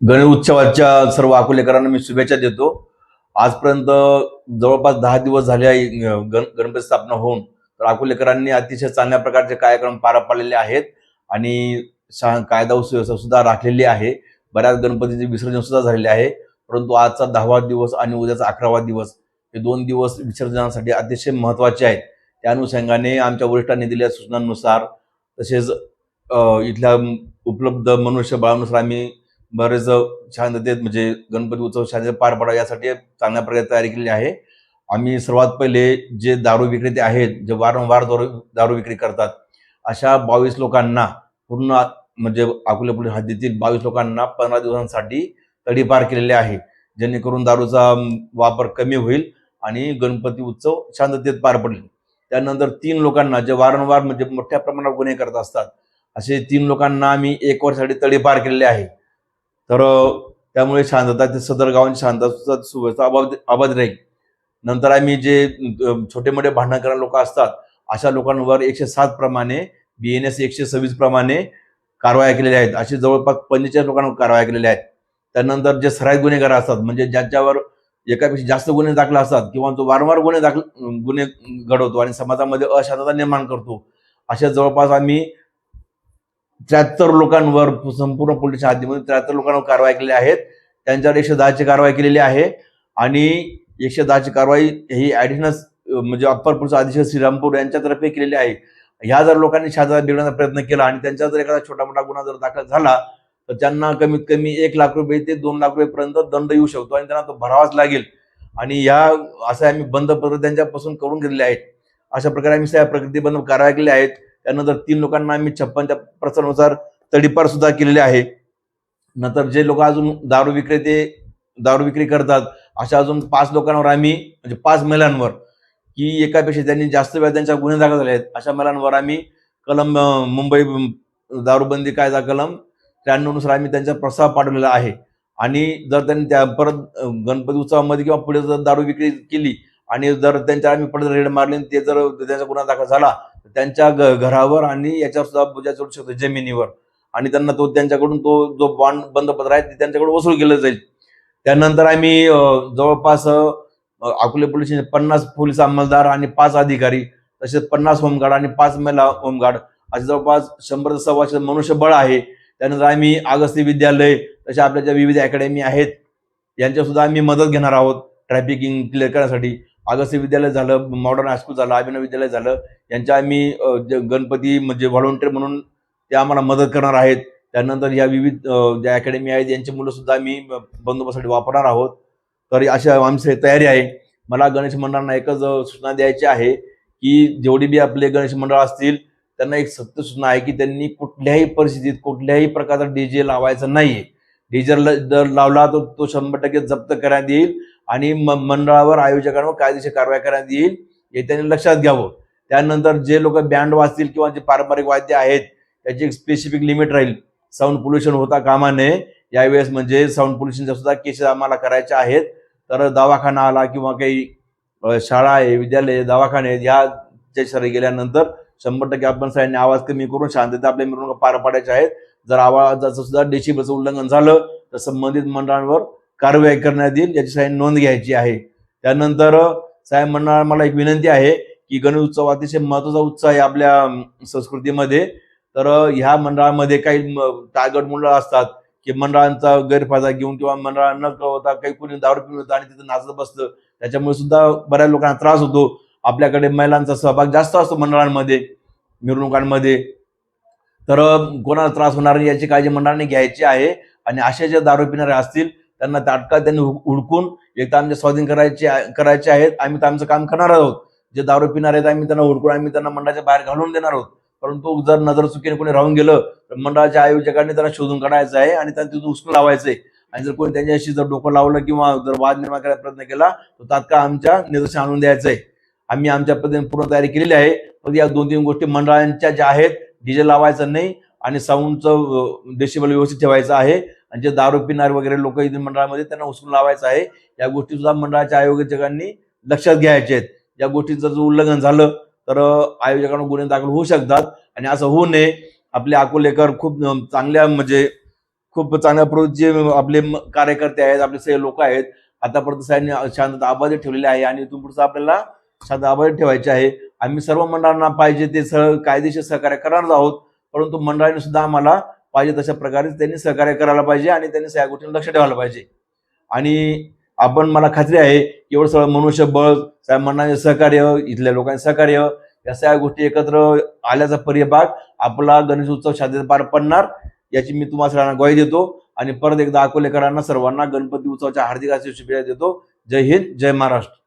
गणेश उत्सवाच्या सर्व अकोलेकरांना मी शुभेच्छा देतो. आजपर्यंत जवळपास दहा दिवस झाले आहे अं, गण गणपती स्थापना होऊन. तर अकोलेकरांनी अतिशय चांगल्या प्रकारचे कार्यक्रम पार पाडलेले आहेत आणि शा कायदा सुव्यवस्था सुद्धा राखलेली आहे. बऱ्याच गणपतीचे विसर्जन सुद्धा झालेले आहे. परंतु आजचा दहावा दिवस आणि उद्याचा अकरावा दिवस हे दोन दिवस विसर्जनासाठी अतिशय महत्त्वाचे आहेत. त्या अनुषंगाने आमच्या वरिष्ठांनी दिलेल्या सूचनांनुसार तसेच इथल्या उपलब्ध मनुष्यबळानुसार आम्ही बरेच शांततेत म्हणजे गणपती उत्सव शांततेत पार पडा यासाठी चांगल्या प्रकारे तयारी केलेली आहे. आम्ही सर्वात पहिले जे दारू विक्रेते आहेत जे वारंवार दारू दारू विक्री करतात अशा बावीस लोकांना पूर्ण म्हणजे अकोले पोलीस हद्दीतील बावीस लोकांना पंधरा दिवसांसाठी तडीपार केलेले आहे. जेणेकरून दारूचा वापर कमी होईल आणि गणपती उत्सव शांततेत पार पडेल. त्यानंतर तीन लोकांना जे वारंवार म्हणजे मोठ्या प्रमाणात गुन्हे करत असतात असे तीन लोकांना आम्ही एक वर्षासाठी तडीपार केलेले आहे. तर त्यामुळे शांतता ते सदर गावांची शांतता सुव्यवस्था अबाध अबाध राहील. नंतर आम्ही जे छोटे मोठे भांडण करणारे लोक असतात अशा लोकांवर एकशे सात प्रमाणे बी एन एस एकशे सव्वीस प्रमाणे कारवाया केलेल्या आहेत. असे जवळपास पंचेचाळीस लोकांवर कारवाया केलेल्या आहेत. त्यानंतर जे सराईत गुन्हेगार असतात म्हणजे ज्यांच्यावर एकापेक्षा जास्त गुन्हे दाखल असतात किंवा जो वारंवार गुन्हे दाखल गुन्हे घडवतो आणि समाजामध्ये अशांतता निर्माण करतो अशा जवळपास आम्ही त्र्याहत्तर लोकांवर संपूर्ण पोलीस हद्दीमध्ये त्र्याहत्तर लोकांवर कारवाई केलेली आहेत. त्यांच्यावर एकशे दहाची कारवाई केलेली आहे. आणि एकशे दहाची कारवाई ही ऍडिशनल म्हणजे अप्पर पोलीस अधीक्षक श्रीरामपूर यांच्यातर्फे केलेली आहे. ह्या जर लोकांनी शांतता बिघडण्याचा प्रयत्न केला आणि त्यांच्या जर एखादा छोटा मोठा गुन्हा जर दाखल झाला तर त्यांना कमीत कमी एक लाख रुपये ते दोन लाख रुपयेपर्यंत दंड येऊ शकतो आणि त्यांना तो भरावाच लागेल. आणि या असे आम्ही बंद पत्र त्यांच्यापासून करून घेतले आहेत. अशा प्रकारे आम्ही सगळ्या प्रतिबंध कारवाई केल्या आहेत. त्यानंतर तीन लोकांना आम्ही छप्पनच्या प्रसारानुसार तडीपार सुद्धा केलेले आहे. नंतर जे लोक अजून दारू विक्रेते दारू विक्री करतात अशा अजून पाच लोकांवर आम्ही म्हणजे पाच महिलांवर की एकापेक्षा त्यांनी जास्त वेळा त्यांच्या गुन्हे दाखल झाले आहेत अशा महिलांवर आम्ही कलम मुंबई दारूबंदी कायदा कलम त्र्याण्णवनुसार आम्ही त्यांचा प्रस्ताव पाठवलेला आहे. आणि जर त्यांनी त्या परत गणपती उत्सवामध्ये किंवा पुढे जर दारू विक्री केली आणि जर त्यांच्या आम्ही पडत रेड मारले आणि ते जर त्यांचा गुन्हा दाखल झाला तर त्यांच्या घ- घरावर आणि याच्यावर सुद्धा बुजा चढू शकतो जमिनीवर. आणि त्यांना तो त्यांच्याकडून तो जो बॉन्ड बंदपत्र आहे ते त्यांच्याकडून वसूल केलं जाईल. त्यानंतर आम्ही जवळपास अकोले पोलीस पन्नास पोलीस अंमलदार आणि पाच अधिकारी तसेच पन्नास होमगार्ड आणि पाच महिला होमगार्ड असे जवळपास शंभर सव्वाशे मनुष्यबळ आहे. त्यानंतर आम्ही अगस्ती विद्यालय तसे आपल्या ज्या विविध अकॅडमी आहेत यांच्या सुद्धा आम्ही मदत घेणार आहोत ट्रॅफिकिंग क्लिअर करण्यासाठी. अगस्ती विद्यालय झालं मॉडर्न हायस्कूल झालं अभिनव विद्यालय झालं यांच्या आम्ही गणपती म्हणजे व्हॉलंटियर म्हणून ते आम्हाला मदत करणार आहेत. त्यानंतर या विविध ज्या अकॅडमी आहेत यांची मुलं सुद्धा आम्ही बंदोबस्तासाठी वापरणार आहोत. तर अशा आमची तयारी आहे. मला गणेश मंडळांना एकच सूचना द्यायची आहे की जेवढी बी आपले गणेश मंडळ असतील त्यांना एक सत्य सूचना आहे की त्यांनी कुठल्याही परिस्थितीत कुठल्याही प्रकारचा डीजे लावायचा नाहीये. डीजे जर लावला तर तो शंभर टक्के जप्त करण्यात येईल आणि म- मंडळावर आयोजकांवर कायदेशीर कारवाई करण्यात येईल हे त्यांनी लक्षात घ्यावं. त्यानंतर जे लोक बँड वाजतील किंवा जे पारंपरिक वाद्य आहेत त्याची एक स्पेसिफिक लिमिट राहील. साऊंड पोल्युशन होता कामा नये. यावेळेस म्हणजे साऊंड पोल्युशनच्या सुद्धा केसेस आम्हाला करायच्या आहेत तर दवाखाना आला किंवा काही शाळा आहे विद्यालय दवाखाने आहेत ह्या सरी गेल्यानंतर शंभर टक्के आपण सगळ्यांनी आवाज कमी करून शांतता आपल्या मिरवणुका पार पाडायच्या आहेत. जर आवाजाचं सुद्धा डेसिबलचं उल्लंघन झालं तर संबंधित मंडळांवर कारवाई करण्यात येईल याची साहेब नोंद घ्यायची आहे. त्यानंतर साहेब मंडळाला मला एक विनंती आहे की गणेश उत्सव अतिशय महत्त्वाचा उत्सव आहे आपल्या संस्कृतीमध्ये. तर ह्या मंडळामध्ये काही टार्गेट मंडळ असतात की मंडळांचा गैरफायदा घेऊन किंवा मंडळांना कळवता काही कोणी दारू पिऊन होतं आणि तिथं नाचत बसतं त्याच्यामुळे सुद्धा बऱ्याच लोकांना त्रास होतो. आपल्याकडे महिलांचा सहभाग जास्त असतो मंडळांमध्ये मिरवणुकांमध्ये. तर कोणाला त्रास होणार नाही याची काळजी मंडळाने घ्यायची आहे. आणि असे जे दारू पिणारे असतील त्यांना तात्काळ त्यांनी हु- हुडकून एक तर आमच्या स्वाधीन करायचे करायचे आहेत. आम्ही तर आमचं काम करणार आहोत. जे दारू पिणारे आहेत आम्ही त्यांना हुडकून आम्ही त्यांना मंडळाच्या बाहेर घालून देणार आहोत. परंतु जर नजर चुकीने कोणी राहून गेलं तर मंडळाच्या आयोजकांनी त्यांना शोधून काढायचं आहे आणि त्यांना तिथून उचलून लावायचंय आणि जर कोणी त्यांच्याशी जर डोकं लावलं किंवा जर वाद निर्माण करायचा प्रयत्न केला तर तात्काळ आमच्या निदर्शन आणून द्यायचं आहे. आम्ही आमच्या पद्धतीने पूर्ण तयारी केलेली आहे. पण या दोन तीन गोष्टी मंडळांच्या ज्या आहेत डीजे लावायचं नाही आणि साऊंडचं डेसिबल व्यवस्थित ठेवायचं आहे. आणि जे दारू पिणार वगैरे लोक इथे मंडळामध्ये त्यांना उचलून लावायचं आहे. या गोष्टी सुद्धा मंडळाच्या आयोजकांनी लक्षात घ्यायच्या आहेत. या गोष्टीचं जर उल्लंघन झालं तर आयोजकांना गुन्हे दाखल होऊ शकतात. आणि असं होऊ नये. आपले अकोलेकर खूप चांगल्या म्हणजे खूप चांगल्या प्रवृत्तीचे आपले म- कार्यकर्ते आहेत आपले सगळे लोक आहेत. आतापर्यंत शांतता आबाधित ठेवलेली आहे. आणि इथून पुढचं आपल्याला शांतता ठेवायचे आहे. आम्ही सर्व मंडळांना पाहिजे ते सह कायदेशीर सहकार्य करणार आहोत. परंतु मंडळाने सुद्धा आम्हाला पाहिजे तशा प्रकारे त्यांनी सहकार्य करायला पाहिजे आणि त्यांनी सगळ्या गोष्टींना लक्ष ठेवायला पाहिजे. आणि आपण मला खात्री आहे एवढं सगळं मनुष्यबळ सगळ्या मंडळाचे सहकार्य इथल्या लोकांचे सहकार्य या सगळ्या गोष्टी एकत्र आल्याचा परिभाग आपला गणेश उत्सव शांततेत पार पडणार याची मी तुम्हाला सगळ्यांना ग्वाही देतो. आणि परत एकदा अकोलेकरांना सर्वांना गणपती उत्सवाच्या हार्दिक शुभेच्छा देतो. जय हिंद जय महाराष्ट्र.